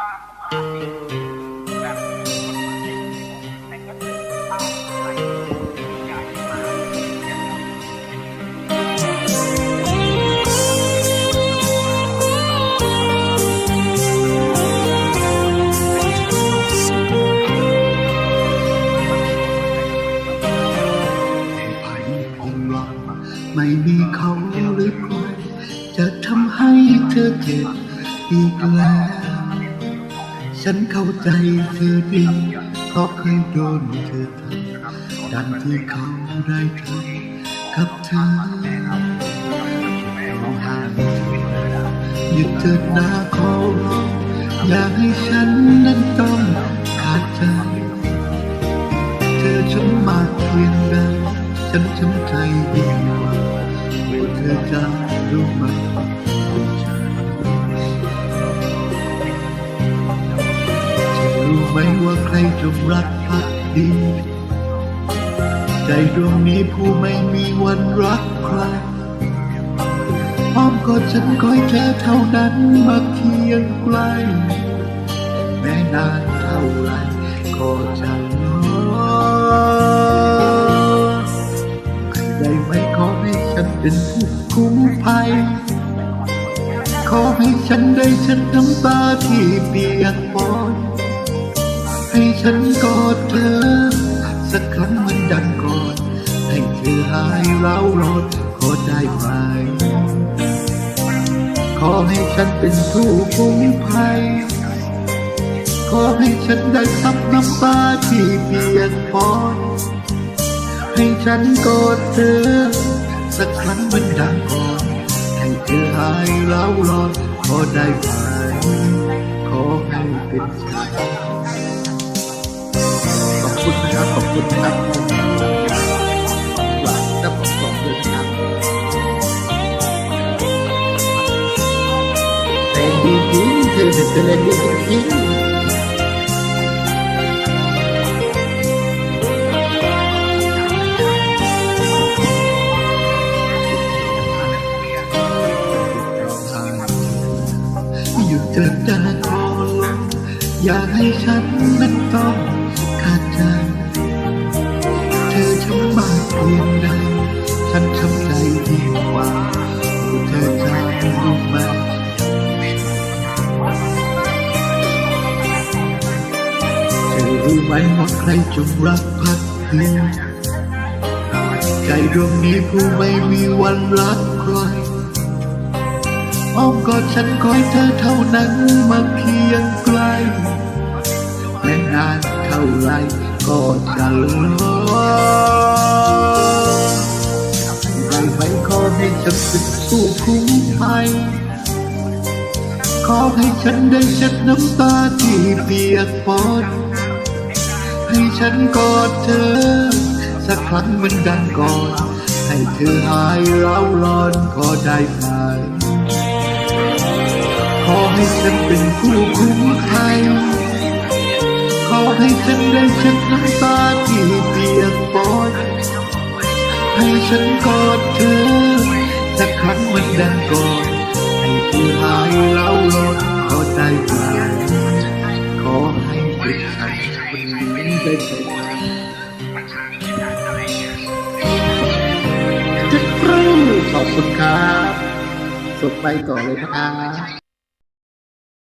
ภัยคงหวังไม่มีเขาหรือใครจะทำให้เธอเจ็บอีกแล้ว ฉันเข้าใจเธอดีเพราะเคยโดนเธอทำดังที่เขาได้ทำกับเธอองไห้หยุดเถิดนะขอร้องอย่าให้ฉันนั้นต้องขาดใจเธอช้ำมากเพียงใดฉันช้ำใจยิ่งกว่าว่าเธอจะรู้ไหม ว่าใครจงรักภักดี ใจดวงนี้ผู้ไม่มีวันรักใครอ้อมกอดฉันคอยแค่เท่านั้นมาเคียงไกลแม้นานเท่าไรก็จะรอได้ไหมขอให้ฉันเป็นผู้คุ้มภัยขอให้ฉันได้เช็ดน้ำตาที่เปียกปอน ให้ฉันกอดเธอ สักครั้งมันดังก่อนให้เธอหายเร้าร้อนขอได้ไหมขอให้ฉันเป็นผู้คุ้มภัย ขอให้ฉันได้ซับน้ำตาที่เปียกปอนให้ฉันกอดเธอ สักครั้งมันดังก่อนให้เธอหายเร้าร้อนขอได้ไหมขอให้เป็นฉัน คุณนะครับขอบคุณนะครับหลังจะผมขอบคุณครับเพลงดีจริงเธอเป็นเพลงดีจริงหยุดเถิดดาคอลงอย่าให้ฉันนั้นต้องขาดใจำมากเพียงใดฉันช้ำใจยิ่งกว่าเธอจะรู้ไหมเธอรู้ไหมว่าใครจงรักพักดีใจดวงนี้ผู้ไม่มีวันรักใครอ้อมกอดฉันคอยเธอเท่านั้นมาเคียงไกลและนานเท่าไรก็จะรอไฉันได้เช็ดน้ำตาที่เปียกปอนให้ฉันกอดเธอ สักครั้งมันดังก่อน ให้เธอหายเร้าร้อนก็ได้ไหมขอให้ฉันเป็นผู้คุ้มภัยขอให้ฉันได้เช็ดน้ำตาที่เปียกปอนให้ฉันกอดเธอ สักครั้งมันดังก่อน ให้เธอหายเล่าร้อน ข้าใจมาขอให้เป็นฉันคนนี้ได้ไหมขอบคุณครับสุดไปต่อเลยครับ